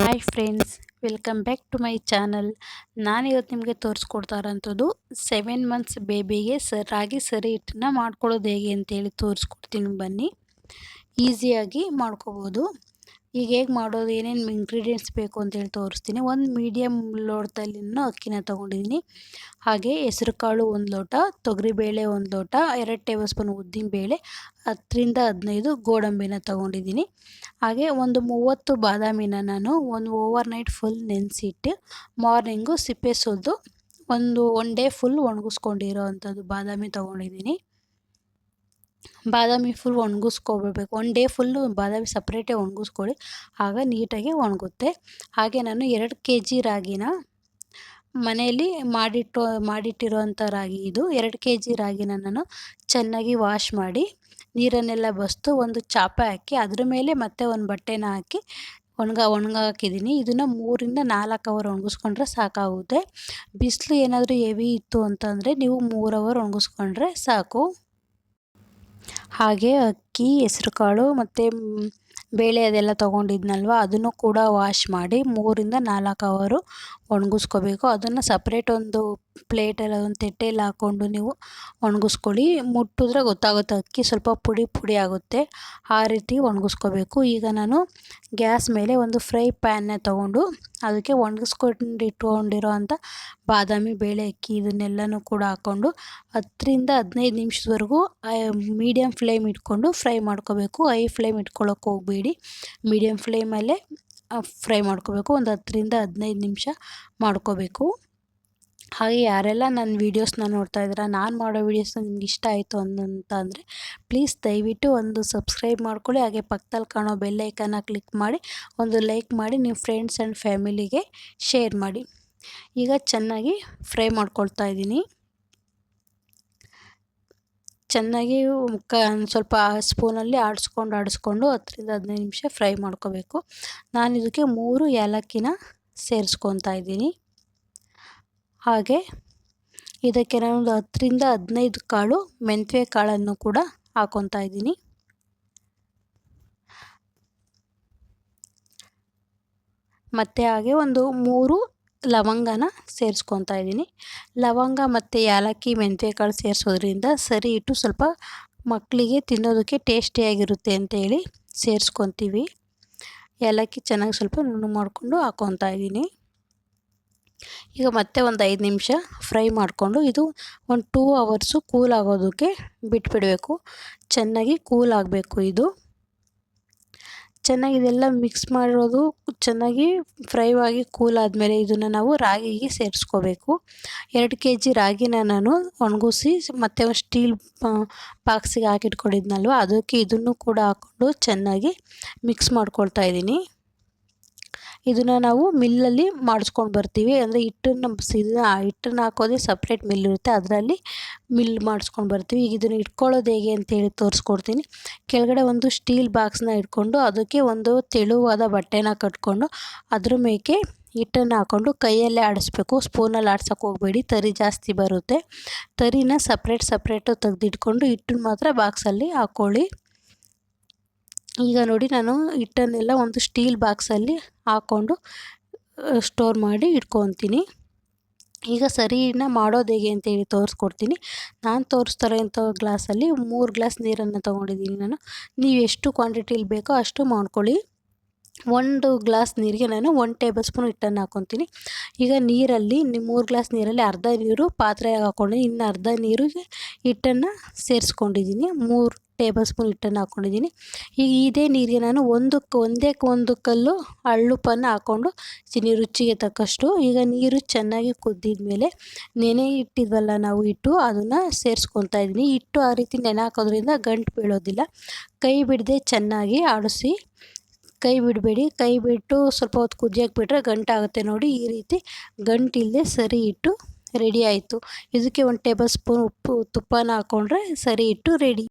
Hi friends welcome back to my channel ನಾನಿವತ್ತು ನಿಮಗೆ ತೋರಿಸ್ಕೊಡ್ತಾ ಇರೋಂಥದ್ದು ಸೆವೆನ್ ಮಂತ್ಸ್ ಬೇಬಿಗೆ ರಾಗಿ ಸರಿ ಹಿಟ್ಟನ್ನ ಮಾಡ್ಕೊಳ್ಳೋದು ಹೇಗೆ ಅಂತೇಳಿ ತೋರಿಸ್ಕೊಡ್ತೀನಿ ಬನ್ನಿ. ಈಸಿಯಾಗಿ ಮಾಡ್ಕೋಬೋದು. ಈಗ ಹೇಗೆ ಮಾಡೋದು, ಏನೇನು ಇಂಗ್ರೀಡಿಯೆಂಟ್ಸ್ ಬೇಕು ಅಂತೇಳಿ ತೋರಿಸ್ತೀನಿ. ಒಂದು ಮೀಡಿಯಮ್ ಲೋಟದಲ್ಲಿನ ಅಕ್ಕಿನ ತೊಗೊಂಡಿದ್ದೀನಿ. ಹಾಗೆ ಹೆಸರುಕಾಳು ಒಂದು ಲೋಟ, ತೊಗರಿಬೇಳೆ ಒಂದು ಲೋಟ, ಎರಡು ಟೇಬಲ್ ಸ್ಪೂನ್ ಉದ್ದಿನ ಬೇಳೆ ಹತ್ತರಿಂದ ಹದಿನೈದು ಗೋಡಂಬಿನ ತೊಗೊಂಡಿದ್ದೀನಿ. ಹಾಗೆ ಒಂದು ಮೂವತ್ತು ಬಾದಾಮಿನ ನಾನು ಒಂದು ಓವರ್ ನೈಟ್ ಫುಲ್ ನೆನೆಸಿಟ್ಟು ಮಾರ್ನಿಂಗು ಸಿಪ್ಪೆ ಸುಲಿದು ಒಂದು ಒನ್ ಡೇ ಫುಲ್ ಒಣಗಿಸ್ಕೊಂಡಿರೋ ಅಂಥದ್ದು ಬಾದಾಮಿ ತೊಗೊಂಡಿದ್ದೀನಿ. ಬಾದಾಮಿ ಫುಲ್ ಒಣಗಿಸ್ಕೊಬಿಡ್ಬೇಕು ಒನ್ ಡೇ ಫುಲ್ಲು ಬಾದಾಮಿ ಸಪ್ರೇಟೇ ಒಣಗಿಸ್ಕೊಳ್ಳಿ. ಆಗ ನೀಟಾಗಿ ಒಣಗುತ್ತೆ. ಹಾಗೆ ನಾನು ಎರಡು ಕೆ ಜಿ ರಾಗಿನ ಮನೆಯಲ್ಲಿ ಮಾಡಿಟ್ಟು, ಮಾಡಿಟ್ಟಿರುವಂಥ ರಾಗಿ ಇದು. ಎರಡು ಕೆ ಜಿ ರಾಗಿನ ನಾನು ಚೆನ್ನಾಗಿ ವಾಶ್ ಮಾಡಿ ನೀರನ್ನೆಲ್ಲ ಬಸ್ತು ಒಂದು ಚಾಪೆ ಹಾಕಿ ಅದ್ರ ಮೇಲೆ ಮತ್ತೆ ಒಂದು ಬಟ್ಟೆನ ಹಾಕಿ ಒಣಗ, ಒಣಗಾಕಿದ್ದೀನಿ. ಇದನ್ನು ಮೂರಿಂದ ನಾಲ್ಕು ಅವರ್ ಒಣಗಿಸ್ಕೊಂಡ್ರೆ ಸಾಕಾಗುತ್ತೆ. ಬಿಸಿಲು ಏನಾದರೂ ಹೆವಿ ಇತ್ತು ಅಂತಂದರೆ ನೀವು ಮೂರು ಅವರ್ ಒಣಗಿಸ್ಕೊಂಡ್ರೆ ಸಾಕು. ಹಾಗೆ ಅಕ್ಕಿ ಹೆಸ್ರು ಕಾಳು ಮತ್ತು ಬೇಳೆ ಅದೆಲ್ಲ ತೊಗೊಂಡಿದ್ನಲ್ವ ಅದನ್ನು ಕೂಡ ವಾಶ್ ಮಾಡಿ ಮೂರಿಂದ ನಾಲ್ಕು ಅವರು ಒಣಗಿಸ್ಕೋಬೇಕು. ಅದನ್ನು ಸಪ್ರೇಟ್ ಒಂದು ಪ್ಲೇಟಲ್ಲಿ ಅದೊಂದು ತಟ್ಟೆಯಲ್ಲಿ ಹಾಕ್ಕೊಂಡು ನೀವು ಒಣಗಿಸ್ಕೊಳ್ಳಿ. ಮುಟ್ಟಿದ್ರೆ ಗೊತ್ತಾಗುತ್ತೆ ಅಕ್ಕಿ ಸ್ವಲ್ಪ ಪುಡಿ ಪುಡಿ ಆಗುತ್ತೆ. ಆ ರೀತಿ ಒಣಗಿಸ್ಕೋಬೇಕು. ಈಗ ನಾನು ಗ್ಯಾಸ್ ಮೇಲೆ ಒಂದು ಫ್ರೈ ಪ್ಯಾನ್ನ ತೊಗೊಂಡು ಅದಕ್ಕೆ ಒಣಗಿಸ್ಕೊಂಡು ಇಟ್ಕೊಂಡಿರೋ ಅಂಥ ಬಾದಾಮಿ, ಬೇಳೆ, ಅಕ್ಕಿ ಇದನ್ನೆಲ್ಲನೂ ಕೂಡ ಹಾಕ್ಕೊಂಡು ಹತ್ತರಿಂದ ಹದಿನೈದು ನಿಮಿಷದವರೆಗೂ ಮೀಡಿಯಮ್ ಫ್ಲೇಮ್ ಇಟ್ಕೊಂಡು ಫ್ರೈ ಮಾಡ್ಕೋಬೇಕು. ಹೈ ಫ್ಲೇಮ್ ಇಟ್ಕೊಳ್ಳೋಕೆ ಹೋಗಬೇಡಿ. ಮೀಡಿಯಮ್ ಫ್ಲೇಮಲ್ಲೇ ಫ್ರೈ ಮಾಡ್ಕೋಬೇಕು. ಒಂದು ಹತ್ತರಿಂದ ಹದಿನೈದು ನಿಮಿಷ ಮಾಡ್ಕೋಬೇಕು. ಹಾಗೆ ಯಾರೆಲ್ಲ ನನ್ನ ವೀಡಿಯೋಸ್ನ ನೋಡ್ತಾ ಇದ್ದೀರಾ, ನಾನು ಮಾಡೋ ವೀಡಿಯೋಸ್ನ ನಿಮ್ಗೆ ಇಷ್ಟ ಆಯಿತು ಅಂತ ಅಂದರೆ ಪ್ಲೀಸ್ ದಯವಿಟ್ಟು ಒಂದು ಸಬ್ಸ್ಕ್ರೈಬ್ ಮಾಡ್ಕೊಳ್ಳಿ, ಹಾಗೆ ಪಕ್ಕದಲ್ಲಿ ಕಾಣೋ ಬೆಲ್ಲೈಕನ್ನ ಕ್ಲಿಕ್ ಮಾಡಿ, ಒಂದು ಲೈಕ್ ಮಾಡಿ ನಿಮ್ಮ ಫ್ರೆಂಡ್ಸ್ ಆ್ಯಂಡ್ ಫ್ಯಾಮಿಲಿಗೆ ಶೇರ್ ಮಾಡಿ. ಈಗ ಚೆನ್ನಾಗಿ ಫ್ರೈ ಮಾಡ್ಕೊಳ್ತಾ ಇದ್ದೀನಿ. ಚೆನ್ನಾಗಿ ಕ ಸ್ವಲ್ಪ ಸ್ಪೂನಲ್ಲಿ ಆಡಿಸ್ಕೊಂಡು ಆಡಿಸ್ಕೊಂಡು ಹತ್ತರಿಂದ ಹದಿನೈದು ನಿಮಿಷ ಫ್ರೈ ಮಾಡ್ಕೋಬೇಕು. ನಾನು ಇದಕ್ಕೆ ಮೂರು ಏಲಕ್ಕಿನ ಸೇರಿಸ್ಕೊತಾ ಇದ್ದೀನಿ. ಹಾಗೆ ಇದಕ್ಕೆ ನಾನು ಹತ್ತರಿಂದ ಹದಿನೈದು ಕಾಳು ಮೆಂತ್ಯ ಕಾಳನ್ನು ಕೂಡ ಹಾಕ್ಕೊತಾ ಇದ್ದೀನಿ. ಮತ್ತು ಹಾಗೆ ಒಂದು ಮೂರು ಲವಂಗನ ಸೇರಿಸ್ಕೊತಾ ಇದ್ದೀನಿ. ಲವಂಗ ಮತ್ತು ಏಲಕ್ಕಿ ಮೆಂತ್ಯಕಾಳು ಸೇರಿಸೋದ್ರಿಂದ ಸರಿ ಇಟ್ಟು ಸ್ವಲ್ಪ ಮಕ್ಕಳಿಗೆ ತಿನ್ನೋದಕ್ಕೆ ಟೇಸ್ಟಿಯಾಗಿರುತ್ತೆ ಅಂತೇಳಿ ಸೇರಿಸ್ಕೊತೀವಿ. ಏಲಕ್ಕಿ ಚೆನ್ನಾಗಿ ಸ್ವಲ್ಪ ನುಣ್ಣು ಮಾಡಿಕೊಂಡು ಹಾಕ್ಕೊತಾ ಇದ್ದೀನಿ. ಈಗ ಮತ್ತೆ ಒಂದು ಐದು ನಿಮಿಷ ಫ್ರೈ ಮಾಡಿಕೊಂಡು ಇದು ಒಂದು ಟೂ ಅವರ್ಸು ಕೂಲ್ ಆಗೋದಕ್ಕೆ ಬಿಟ್ಬಿಡಬೇಕು. ಚೆನ್ನಾಗಿ ಕೂಲ್ ಆಗಬೇಕು ಇದು. ಚೆನ್ನಾಗಿ ಇದೆಲ್ಲ ಮಿಕ್ಸ್ ಮಾಡಿರೋದು ಚೆನ್ನಾಗಿ ಫ್ರೈ ಆಗಿ ಕೂಲ್ ಆದಮೇಲೆ ಇದನ್ನು ನಾವು ರಾಗಿಗೆ ಸೇರಿಸ್ಕೋಬೇಕು. ಎರಡು ಕೆ ಜಿ ರಾಗಿನ ನಾನು ಒಣಗಿಸಿ ಮತ್ತು ಒಂದು ಸ್ಟೀಲ್ ಬಾಕ್ಸಿಗೆ ಹಾಕಿಟ್ಕೊಂಡಿದ್ನಲ್ವ, ಅದಕ್ಕೆ ಇದನ್ನು ಕೂಡ ಹಾಕ್ಕೊಂಡು ಚೆನ್ನಾಗಿ ಮಿಕ್ಸ್ ಮಾಡ್ಕೊಳ್ತಾ ಇದ್ದೀನಿ. ಇದನ್ನು ನಾವು ಮಿಲ್ಲಲ್ಲಿ ಮಾಡಿಸ್ಕೊಂಡು ಬರ್ತೀವಿ. ಅಂದರೆ ಹಿಟ್ಟನ್ನು ಸಿದ್ಧ ಹಿಟ್ಟನ್ನು ಹಾಕೋದೇ ಸಪ್ರೇಟ್ ಮಿಲ್ ಇರುತ್ತೆ. ಅದರಲ್ಲಿ ಮಿಲ್ ಮಾಡಿಸ್ಕೊಂಡು ಬರ್ತೀವಿ. ಈಗ ಇದನ್ನು ಇಟ್ಕೊಳ್ಳೋದು ಹೇಗೆ ಅಂತೇಳಿ ತೋರಿಸ್ಕೊಡ್ತೀನಿ. ಕೆಳಗಡೆ ಒಂದು ಸ್ಟೀಲ್ ಬಾಕ್ಸ್ನ ಇಟ್ಕೊಂಡು ಅದಕ್ಕೆ ಒಂದು ತೆಳುವಾದ ಬಟ್ಟೆನ ಕಟ್ಕೊಂಡು ಅದ್ರ ಮೇಕೆ ಹಿಟ್ಟನ್ನು ಹಾಕ್ಕೊಂಡು ಕೈಯಲ್ಲೇ ಆಡಿಸ್ಬೇಕು. ಸ್ಪೂನಲ್ಲಿ ಆಡ್ಸೋಕೆ ಹೋಗಬೇಡಿ. ತರಿ ಜಾಸ್ತಿ ಬರುತ್ತೆ. ತರಿನ ಸಪ್ರೇಟ್ ಸಪ್ರೇಟು ತೆಗೆದಿಟ್ಕೊಂಡು ಹಿಟ್ಟನ್ನು ಮಾತ್ರ ಬಾಕ್ಸಲ್ಲಿ ಹಾಕ್ಕೊಳ್ಳಿ ಈಗ ನೋಡಿ ನಾನು ಹಿಟ್ಟನ್ನೆಲ್ಲ ಒಂದು ಸ್ಟೀಲ್ ಬಾಕ್ಸಲ್ಲಿ ಹಾಕ್ಕೊಂಡು ಸ್ಟೋರ್ ಮಾಡಿ ಇಟ್ಕೊತೀನಿ. ಈಗ ಸರಿನ ಮಾಡೋದು ಹೇಗೆ ಅಂತೇಳಿ ತೋರಿಸ್ಕೊಡ್ತೀನಿ. ನಾನು ತೋರಿಸ್ತಾರೋ ಇಂಥ ಗ್ಲಾಸಲ್ಲಿ ಮೂರು ಗ್ಲಾಸ್ ನೀರನ್ನು ತೊಗೊಂಡಿದ್ದೀನಿ ನಾನು. ನೀವು ಎಷ್ಟು ಕ್ವಾಂಟಿಟಿಲಿ ಬೇಕೋ ಅಷ್ಟು ಮಾಡ್ಕೊಳ್ಳಿ. ಒಂದು ಗ್ಲಾಸ್ ನೀರಿಗೆ ನಾನು ಒಂದು ಟೇಬಲ್ ಸ್ಪೂನ್ ಹಿಟ್ಟನ್ನು ಹಾಕ್ಕೊತೀನಿ. ಈಗ ನೀರಲ್ಲಿ ಮೂರು ಗ್ಲಾಸ್ ನೀರಲ್ಲಿ ಅರ್ಧ ನೀರು ಪಾತ್ರೆಗೆ ಹಾಕ್ಕೊಂಡು ಇನ್ನು ಅರ್ಧ ನೀರಿಗೆ ಹಿಟ್ಟನ್ನು ಸೇರಿಸ್ಕೊಂಡಿದ್ದೀನಿ. ಮೂರು ಟೇಬಲ್ ಸ್ಪೂನ್ ಹಿಟ್ಟನ್ನು ಹಾಕ್ಕೊಂಡಿದ್ದೀನಿ. ಈಗ ಇದೇ ನೀರಿಗೆ ನಾನು ಒಂದಕ್ಕೆ, ಒಂದೇ ಒಂದು ಕಲ್ಲು ಹಳ್ಳುಪ್ಪನ್ನು ಹಾಕ್ಕೊಂಡು ಚಿನಿ ರುಚಿಗೆ ತಕ್ಕಷ್ಟು. ಈಗ ನೀರು ಚೆನ್ನಾಗಿ ಕುದ್ದಿದ ಮೇಲೆ ನೆನೆ ಇಟ್ಟಿದ್ವಲ್ಲ ನಾವು ಹಿಟ್ಟು, ಅದನ್ನು ಸೇರಿಸ್ಕೊತಾ ಇದ್ದೀನಿ. ಹಿಟ್ಟು ಆ ರೀತಿ ನೆನೆ ಹಾಕೋದ್ರಿಂದ ಗಂಟು ಬೀಳೋದಿಲ್ಲ. ಕೈ ಬಿಡದೆ ಚೆನ್ನಾಗಿ ಆಡಿಸಿ ಕೈ ಬಿಡಬೇಡಿ. ಕೈ ಬಿಟ್ಟು ಸ್ವಲ್ಪ ಹೊತ್ತು ಕುದಿಯೋಕೆ ಬಿಟ್ಟರೆ ಗಂಟಾಗುತ್ತೆ ನೋಡಿ. ಈ ರೀತಿ ಗಂಟಿಲ್ಲದೆ ಸರಿ ಇಟ್ಟು ರೆಡಿ ಆಯಿತು. ಇದಕ್ಕೆ ಒಂದು ಟೇಬಲ್ ಸ್ಪೂನ್ ಉಪ್ಪು, ತುಪ್ಪನ ಹಾಕ್ಕೊಂಡ್ರೆ ಸರಿ ಇಟ್ಟು ರೆಡಿ.